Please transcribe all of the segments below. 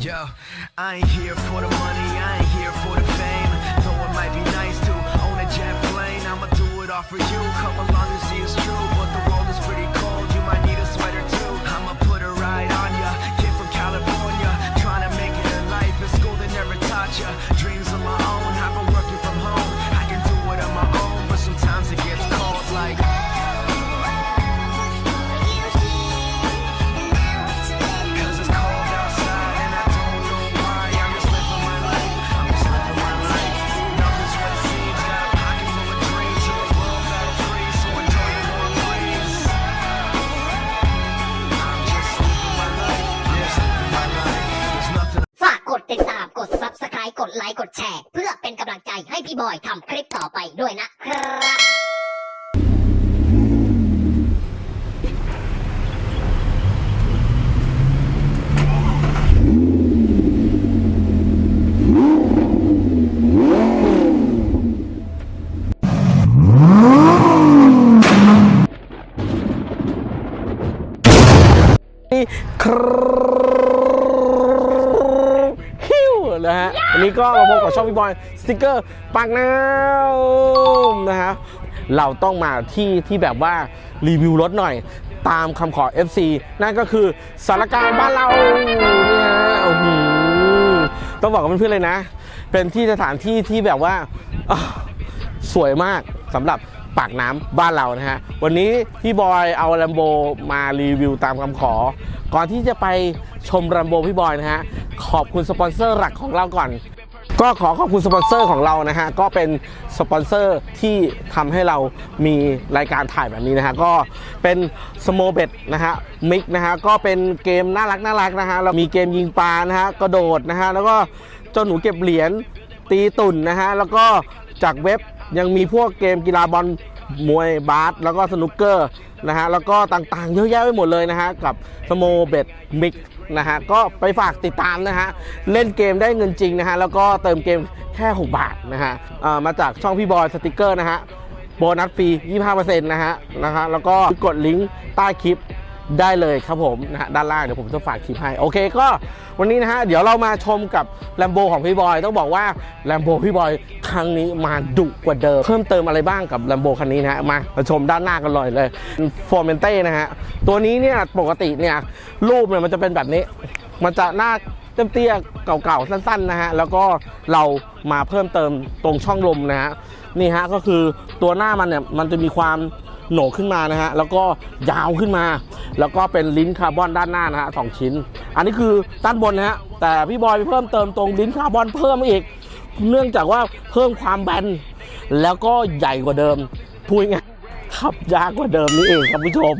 Yo, I ain't here for the money, I ain't here for the fame. Though it might be nice to own a jet plane, I'ma do it all for you. Come along and see it's true, but the ใจให้พี่บอยทำคลิปต่อไปด้วยนะครับ ครฮิว นะฮะวันนี้ก็มาพบกับช่องพี่บอยสติกเกอร์ปากน้ำนะฮะเราต้องมาที่ที่แบบว่ารีวิวรถหน่อยตามคำขอ FC นั่นก็คือสารกลางบ้านเราเนี่ยโอ้โหต้องบอกกับเพื่อนๆเลยนะ เป็นที่สถานที่ที่แบบว่าสวยมากสำหรับปากน้ำบ้านเรานะฮะ วันนี้พี่บอยเอาแลมโบมารีวิวตามคำขอ ก่อนที่จะไปชมแลมโบพี่บอยนะฮะ ขอบคุณสปอนเซอร์หลักของเราก่อน ก็ขอขอบคุณสปอนเซอร์ของเรานะฮะก็เป็นสปอนเซอร์ที่ทำให้เรามีรายการถ่ายแบบนี้นะฮะก็เป็นสโมเบตนะฮะมิกนะฮะก็เป็นเกมน่ารักน่ารักนะฮะเรามีเกมยิงปลานะฮะกระโดดนะฮะแล้วก็เจ้าหนูเก็บเหรียญตีตุ่นนะฮะแล้วก็จากเว็บยังมีพวกเกมกีฬาบอลมวยบาสแล้วก็สนุกเกอร์นะฮะแล้วก็ต่างๆ เยอะแยะไปหมดเลยนะฮะกับสโมเบตมิก นะฮะก็ไปฝากติดตามนะฮะเล่นเกมได้เงินจริงนะฮะแล้วก็เติมเกมแค่ 6 บาทนะฮะอ่ามาจากช่องพี่บอยสติกเกอร์นะฮะโบนัสฟรี 25%นะฮะนะฮะแล้วก็กดลิงก์ใต้คลิป ได้เลยครับผมนะฮะด้านล่างเดี๋ยวผมจะฝากคลิปให้โอเคก็วันนี้นะฮะเดี๋ยวเรามาชมกับแลมโบของพี่บอยต้องบอกว่าแลมโบพี่บอยครั้งนี้มาดุกว่าเดิม เพิ่มเติมอะไรบ้างกับแลมโบคันนี้นะฮะมามาชมด้านหน้ากันเลยเลยฟอร์เมนเต้นะฮะตัวนี้เนี่ยปกติเนี่ยรูปเนี่ยมันจะเป็นแบบนี้ มันจะหน้าเตี้ยๆเก่าๆสั้นๆนะฮะแล้วก็เรามาเพิ่มเติมตรงช่องลมนะฮะนี่ฮะก็คือตัวหน้ามันเนี่ยมันจะมีความ โหนกขึ้นมานะฮะแล้วก็ยาวขึ้นมา แล้วก็เป็นลิ้นคาร์บอนด้านหน้านะฮะสองชิ้น อันนี้คือด้านบนนะฮะแต่พี่บอยไปเพิ่มเติมตรงลิ้นคาร์บอนเพิ่มมาอีก เนื่องจากว่าเพิ่มความแบนแล้วก็ใหญ่กว่าเดิมพูดง่ายขับยากกว่าเดิมนี่เองครับผู้ชม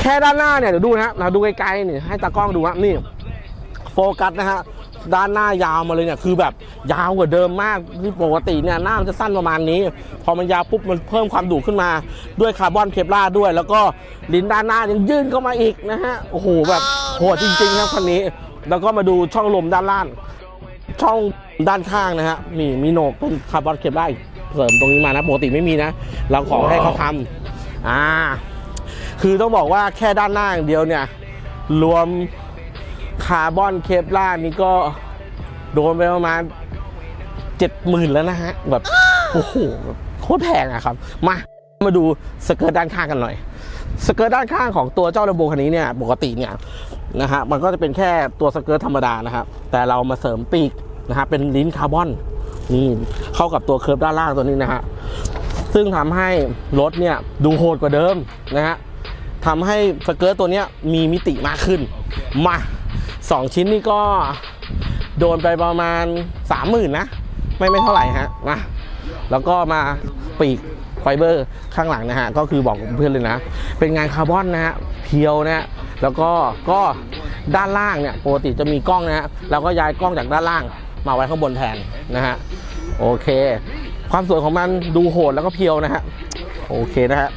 แค่ด้านหน้าเนี่ยเดี๋ยวดูนะฮะเราดูไกลๆนี่ให้ตากล้องดูนะนี่โฟกัสนะฮะ ด้านหน้ายาวมาเลยเนี่ยคือแบบยาวกว่าเดิมมากที่ปกติเนี่ยหน้ามันจะสั้นประมาณนี้ พอมันยาวปุ๊บมันเพิ่มความดุขึ้นมาด้วยคาร์บอนเคปลาด้วย แล้วก็ลิ้นด้านหน้ายังยื่นเข้ามาอีกนะฮะโอ้โหแบบโหดจริง ๆ ครับคันนี้ แล้วก็มาดูช่องลมด้านล่างช่องด้านข้างนะฮะมีมีโหนกเป็นคาร์บอนเคปลาร์อีกเสริมตรงนี้มานะปกติไม่มีนะ เราขอให้เขาทำอ่า คือต้องบอกว่าแค่ด้านหน้าอย่างเดียวเนี่ย รวม คาร์บอนเคปล่านี่ก็โดนไปประมาณเจ็ดหมื่นแล้วนะฮะ แบบ โอ้โหโคตรแพงอะครับ มามาดูสเกิร์ตด้านข้างกันหน่อย สเกิร์ตด้านข้างของตัวเจ้าระโบคันนี้เนี่ยปกติเนี่ยนะฮะมันก็จะเป็นแค่ตัวสเกิร์ตธรรมดานะครับแต่เรามาเสริมปีกนะฮะเป็นลิ้นคาร์บอนนี่เข้ากับตัวเคิร์ฟด้านล่างตัวนี้นะฮะซึ่งทำให้รถเนี่ยดูโหดกว่าเดิมนะฮะทำให้สเกิร์ตตัวเนี้ยมีมิติมากขึ้นมา สองชิ้นนี่ก็โดนไปประมาณสามหมื่นนะ ไม่ไม่เท่าไหร่ฮะมาแล้วก็มาปีกไฟเบอร์ข้างหลังนะฮะ ก็คือบอกเพื่อนเลยนะ เป็นงานคาร์บอนนะฮะ เพียวนะฮะ แล้วก็ก็ด้านล่างเนี่ยปกติจะมีกล้องนะฮะเราก็ย้ายกล้องจากด้านล่างมาไว้ข้างบนแทนนะฮะ โอเค ความสวยของมันดูโหดแล้วก็เพียวนะฮะ โอเคนะฮะ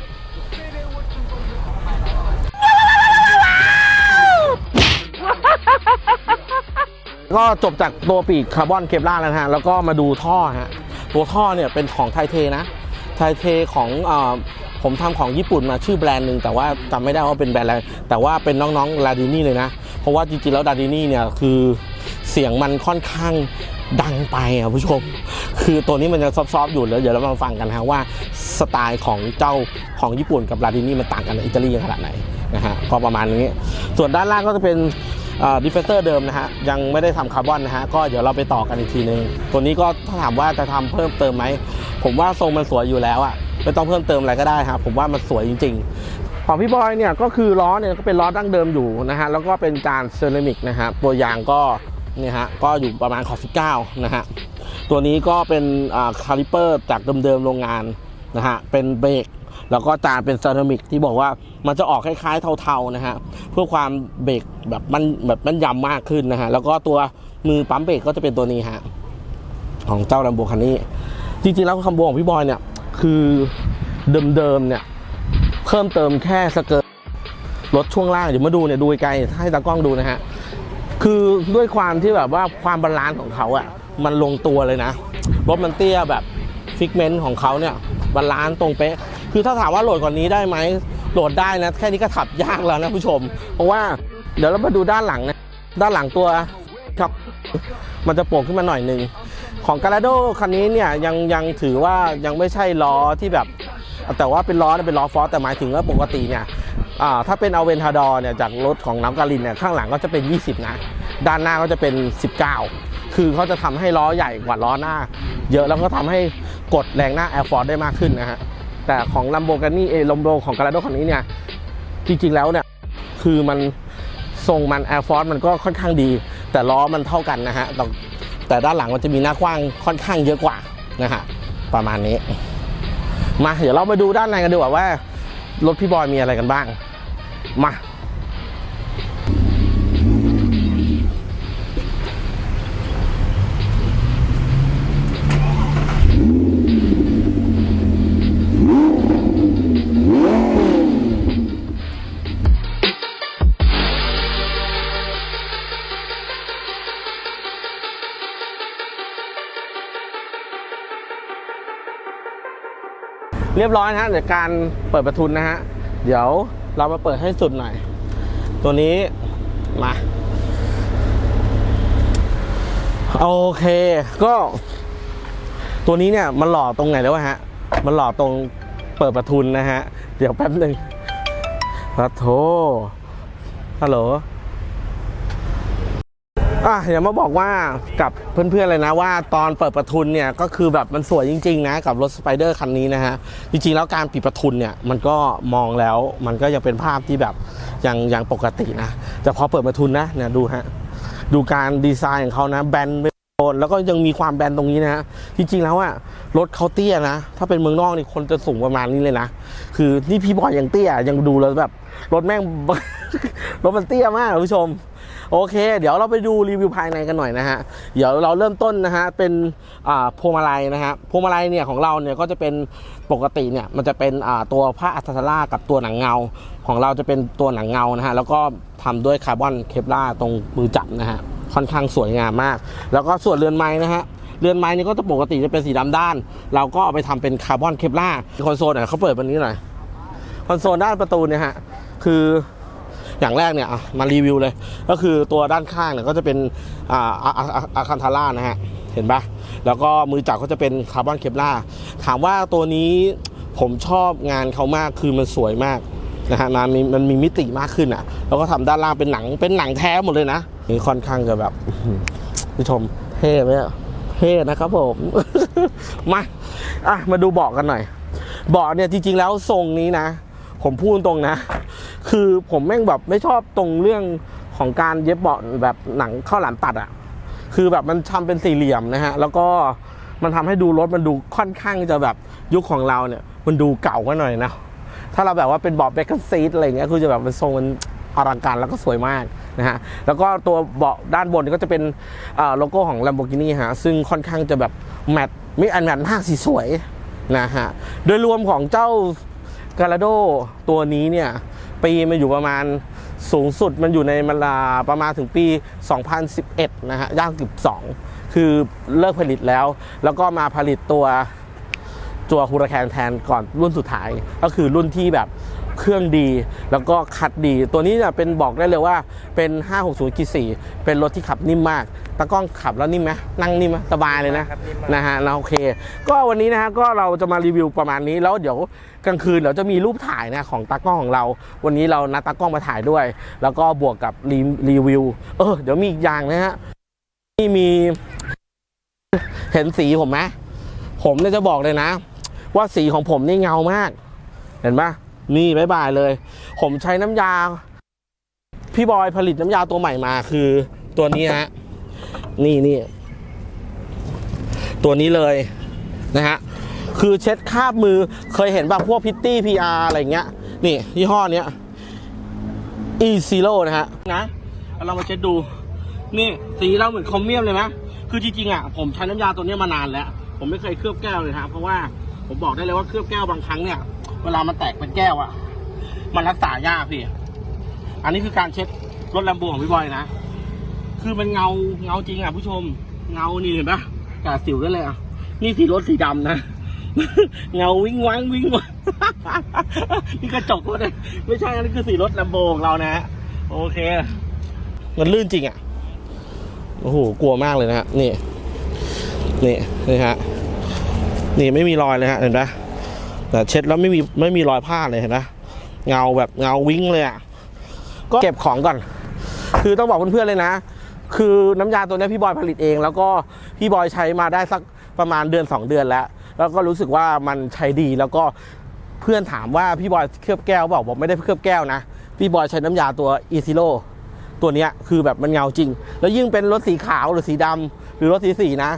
ก็จบจากตัวปีกคาร์บอนเคปล่าแล้วฮะแล้วก็มาดูท่อฮะตัวท่อเนี่ยเป็นของไทเทนะไทเทของอผมทำของญี่ปุ่นมาชื่อแบรนด์หนึ่งแต่ว่าจำไม่ได้ว่าเป็นแบรนด์อะไรแต่ว่าเป็นน้องๆลาดินี่เลยนะ เพราะว่าจริงๆแล้วดาดินี่เนี่ยคือเสียงมันค่อนข้างดังไปอะผู้ชม คือตัวนี้มันจะซอฟๆอยู่แล้วเดี๋ยวเรามาฟังกันฮะว่าสไตล์ของเจ้าของญี่ปุ่นกับลาดินี่มันต่างกันในอิตาลีขนาดไหนนะฮะก็ประมาณนี้ ส่วนด้านล่างก็จะเป็น ดิฟเฟเตอร์เดิมนะฮะยังไม่ได้ทำคาร์บอนนะฮะก็เดี๋ยวเราไปต่อกันอีกทีนึงตัวนี้ก็ถ้าถามว่าจะทำเพิ่มเติมไหมผมว่าทรงมันสวยอยู่แล้วอะไม่ต้องเพิ่มเติมอะไรก็ได้ครับผมว่ามันสวยจริง ๆ ของพี่บอยเนี่ยก็คือล้อเนี่ยก็เป็นล้อดั้งเดิมอยู่นะฮะแล้วก็เป็นจานเซรามิกนะฮะตัวยางก็เนี่ยฮะก็อยู่ประมาณขอบ19นะฮะตัวนี้ก็เป็นคาลิเปอร์จากเดิมๆโรงงานนะฮะเป็นเบรก แล้วก็จานเป็นเซรามิกที่บอกว่ามันจะออกคล้ายๆเทาๆนะฮะเพื่อความเบรกแบบมันแบบมันยำมากขึ้นนะฮะแล้วก็ตัวมือปั๊มเบรกก็จะเป็นตัวนี้ฮะของเจ้าลัมโบคันนี้ จริงๆแล้วคัมโบของพี่บอยเนี่ย คือเดิมๆเนี่ย เพิ่มเติมแค่สเกิร์ตรถช่วงล่างเดี๋ยวมาดูเนี่ยดูไกลให้ตากล้องดูนะฮะคือด้วยความที่แบบว่าความบาลานซ์ของเขาอะ่ะมันลงตัวเลยนะรถมันเตี้ยแบบฟิกเมนต์ของเขาเนี่ย บาลานซ์ตรงเป๊ะ คือถ้าถามว่าโหลดกว่านี้ได้ไหมโหลดได้นะ แค่นี้ก็ขับยากแล้วนะผู้ชม เพราะว่าเดี๋ยวเรามาดูด้านหลังนะ ด้านหลังตัวครับมันจะโป่งขึ้นมาหน่อยหนึ่งของกา a าโดคันนี้เนี่ยยังยังถือว่ายังไม่ใช่ล้อที่แบบ แต่ว่าเป็นล้อเป็นล้อฟอสแต่หมายถึงว่าปกติเนี่ยถ้าเป็นเอาเวนทาดอร์เนี่ยจากรถของน้ำกาลินเนี่ยข้างหลังก็จะเป็น 20 นะ ด้านหน้าก็จะเป็น 19 คือเขาจะทำให้ล้อใหญ่กว่าล้อหน้า เยอะแล้วก็ทำให้ กดแรงหน้า Air Force ได้มากขึ้นนะฮะ แต่ของ Lamborghini เอลมโบของ g a l a d o คันนี้เนี่ย จริงๆแล้วเนี่ย คือมันทรงมัน Air Force มันก็ค่อนข้างดี แต่ล้อมันเท่ากันนะฮะแต่แต่ด้านหลังมันจะมีหน้ากว้างค่อนข้างเยอะกว่านะฮะ ประมาณนี้ มาเดี๋ยวเรามาดูด้านในกันดีกว่าว่า รถพี่บอยมีอะไรกันบ้าง มา เรียบร้อยนะฮะเดี๋ยวการเปิดประทุนนะฮะ เดี๋ยวเรามาเปิดให้สุดหน่อย ตัวนี้มา โอเค ก็ ตัวนี้เนี่ยมันหล่อตรงไหนแล้ววะฮะ มันหล่อตรงเปิดประทุนนะฮะ เดี๋ยวแป๊บหนึ่งพระโทฮัลโหล อะอย่ามาบอกว่ากับเพื่อนๆเลยนะว่าตอนเปิดประทุนเนี่ยก็คือแบบมันสวยจริงๆนะกับรถสไปเดอร์คันนี้นะฮะจริงๆแล้วการปิดประทุนเนี่ยมันก็มองแล้วมันก็ยังเป็นภาพที่แบบยังยังปกตินะแต่พอเปิดประทุนนะเนี่ยดูฮะดูการดีไซน์ของเขานะแบนไปโดนแล้วก็ยังมีความแบนตรงนี้นะฮะจริงๆแล้วอะรถเขาเตี้ยนะ ถ้าเป็นเมืองนอกนี่คนจะสูงประมาณนี้เลยนะคือนี่พี่บอยยังเตี้ยยังดูแล้วแบบรถแม่งรถมันเตี้ยมากคุณผู้ชม โอเค เดี๋ยวเราไปดูรีวิวภายในกันหน่อยนะฮะ เดี๋ยวเราเริ่มต้นนะฮะ เป็นพวงมาลัยนะฮะ พวงมาลัยเนี่ยของเราเนี่ยก็จะเป็นปกติเนี่ยมันจะเป็นตัวผ้าอัลทาร่ากับตัวหนังเงา ของเราจะเป็นตัวหนังเงานะฮะ แล้วก็ทำด้วยคาร์บอนเคปลาตรงมือจับนะฮะ ค่อนข้างสวยงามมาก แล้วก็ส่วนเรือนไม้นะฮะเรือนไม้นี่ก็จะปกติจะเป็นสีดำด้าน เราก็เอาไปทำเป็นคาร์บอนเคปลาคอนโซลอะเขาเปิดวันนี้หน่อยคอนโซลด้านประตูเนี่ยฮะคือ อย่างแรกเนี่ยมารีวิวเลย ก็คือตัวด้านข้างเนี่ยก็จะเป็นอาอาอาอาคันทาร่านะฮะ เห็นปะแล้วก็มือจับก็จะเป็นคาร์บอนเคปลาถามว่าตัวนี้ผมชอบงานเขามากคือมันสวยมากนะฮะมันมีมันมีมิติมากขึ้นอะ แล้วก็ทำด้านล่างเป็นหนังเป็นหนังแท้หมดเลยนะนี่ค่อนข้างจะแบบผู้ชมเท่ไหมอะเท่นะครับผม มาอะมาดูเบาะกันหน่อยเบาะเนี่ยจริงๆแล้วทรงนี้นะ ผมพูดตรงนะ คือผมแม่งแบบไม่ชอบตรงเรื่องของการเย็บเบาะแบบหนังข้าวหลามตัดอะ่ะ คือแบบมันทำเป็นสี่เหลี่ยมนะฮะ แล้วก็มันทำให้ดูรถมันดูค่อนข้างจะแบบยุคของเราเนี่ย มันดูเก่ากันหน่อยนะ ถ้าเราแบบว่าเป็นเบาะเบคอนซีทอะไรเงี้ยคือจะแบบมันทรงมันอลังการแล้วก็สวยมากนะฮะ แล้วก็ตัวเบาะด้านบนก็จะเป็นโลโก้ของ Lamborghini ฮะ ซึ่งค่อนข้างจะแบบแมทมิอันแมทมากสีสวยนะฮะ โดยรวมของเจ้า กาลาโดตัวนี้เนี่ย ปีมันอยู่ประมาณสูงสุดมันอยู่ในเวลาประมาณถึงปี 2011 นะฮะย่าง12คือเลิกผลิตแล้ว แล้วก็มาผลิตตัวตัวฮูราแคนแทนก่อนรุ่นสุดท้าย ก็คือรุ่นที่แบบ เครื่องดี แล้วก็คัดดี ตัวนี้เนี่ยเป็นบอกได้เลยว่าเป็น 560 g 4เป็นรถที่ขับนิ่มมากตากล้องขับแล้วนิ่มไหมนั่งนิ่มไหมสบายเลยนะนะฮะแล้วโอเค ก็วันนี้นะฮะก็เราจะมารีวิวประมาณนี้แล้วเดี๋ยวกลางคืนเราจะมีรูปถ่ายนะของตากล้องของเรา วันนี้เรานัดตากล้องมาถ่ายด้วย แล้วก็บวกกับรีรีวิว เออเดี๋ยวมีอีกอย่างนะฮะนี่มีเห็นสีผมไหมผมเนี่ยจะบอกเลยนะ ว่าสีของผมนี่เงามาก เห็นปะ นี่บายบายเลย ผมใช้น้ำยา พี่บอยผลิตน้ำยาตัวใหม่มาคือตัวนี้ฮะ นี่นี่ ตัวนี้เลยนะฮะ คือเช็ดคราบมือเคยเห็นแบบพวกพิตตี้พีอาร์อะไรเงี้ย นี่ยี่ห้อเนี้ย e zero นะฮะ นะ เรามาเช็ดดู นี่ สีเราเหมือนคอมเมียมเลยไหมคือจริงๆอะ ผมใช้น้ำยาตัวนี้มานานแล้ว ผมไม่เคยเคลือบแก้วเลยฮะเพราะว่าผมบอกได้เลยว่าเคลือบแก้วบางครั้งเนี่ย เวลามันแตกเป็นแก้วอะมันรักษายากพี่ อันนี้คือการเช็ดรถแลมโบของพี่บอยนะ คือมันเงาเงาจริงอะผู้ชม เงานี่เห็นปะกาสิวได้เลยอะ นี่สีรถสีดำนะ เงาวิ่งวังวิ่งวังนี่กระจกรถเลยไม่ใช่อันนี้คือสีรถแลมโบของเรานะฮะโอเค มันลื่นจริงอะ โอ้โห กลัวมากเลยนะฮะ นี่ นี่ นี่ฮะ นี่ไม่มีรอยเลยฮะ เห็นปะ แต่เช็ดแล้วไม่มีไม่มีรอยผ้าเลยเห็นปะเงาแบบเงาวิ่งเลยอะก็เก็บของก่อน คือต้องบอกเพื่อนๆเลยนะ คือน้ำยาตัวเนี้ยพี่บอยผลิตเอง แล้วก็พี่บอยใช้มาได้สักประมาณเดือน 2 เดือนแล้ว แล้วก็รู้สึกว่ามันใช้ดีแล้วก็เพื่อนถามว่าพี่บอยเคลือบแก้วเปล่าบอกไม่ได้เคลือบแก้วนะ พี่บอยใช้น้ำยาตัวอีซิโ o ตัวเนี้ยคือแบบมันเงาจริง แล้วยิ่งเป็นรถสีขาวหรือสีดำหรือรถสีสีนะ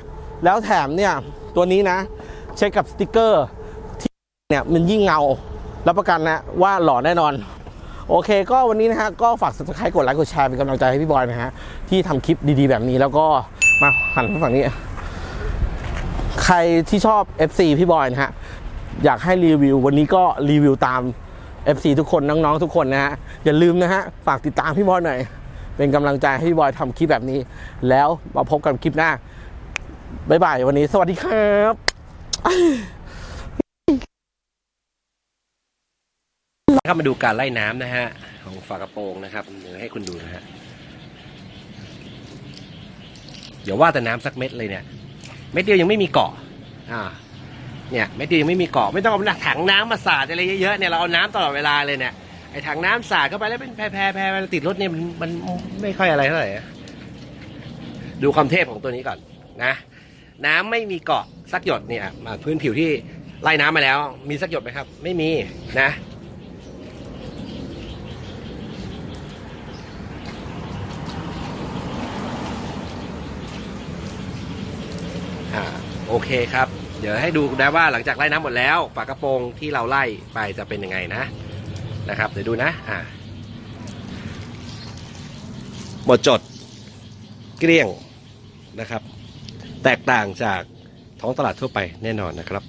แล้วแถมเนี่ยตัวนี้นะ เช็คกับสติกเกอร์ที่ เนี่ยมันยิ่งเงารับประกันนะว่าหล่อแน่นอน โอเค ก็วันนี้นะฮะก็ฝาก subscribe กดไลค์กดแชร์เป็นกำลังใจให้พี่บอยนะฮะที่ทำคลิปดีๆแบบนี้แล้วก็มาหันไปฝั่งนี้ ใครที่ชอบ FC พี่บอยนะฮะอยากให้รีวิว วันนี้ก็รีวิวตาม FC ทุกคนน้องๆทุกคนนะฮะอย่าลืมนะฮะฝากติดตามพี่บอยหน่อยเป็นกำลังใจให้พี่บอยทำคลิปแบบนี้ แล้วมาพบกันคลิปหน้าบ๊ายบายวันนี้สวัสดีครับ เข้ามาดูการไล่น้ำนะฮะ ของฝากระโปรงนะครับเดี๋ยวให้คุณดูนะฮะเดี๋ยวว่าแต่น้ำสักเม็ดเลยเนี่ย เม็ดเดียวยังไม่มีเกาะ อ่า เนี่ยเม็ดเดียวยังไม่มีเกาะไม่ต้องเอาถังน้ำมาสาดอะไรเยอะๆเนี่ยเราเอาน้ำตลอดเวลาเลยเนี่ยไอ้ถังน้ำสาดเข้าไปแล้วเป็นแพรแพรแพรมันติดรถเนี่ยมันมันไม่ค่อยอะไรเท่าไหร่ดูความเทพของตัวนี้ก่อนนะน้ำไม่มีเกาะสักหยดเนี่ยมาพื้นผิวที่ไล่น้ำมาแล้ว มีสักหยดไหมครับ ไม่มีนะ อ่าโอ เคครับ เดี๋ยวให้ดูนะว่าหลังจากไล่น้ำหมดแล้วฝากระโปรงที่เราไล่ไปจะเป็นยังไงนะนะครับเดี๋ยวดูนะอ่าหมดจดเกลี้ยงนะครับ แตกต่างจากท้องตลาดทั่วไปแน่นอนนะครับ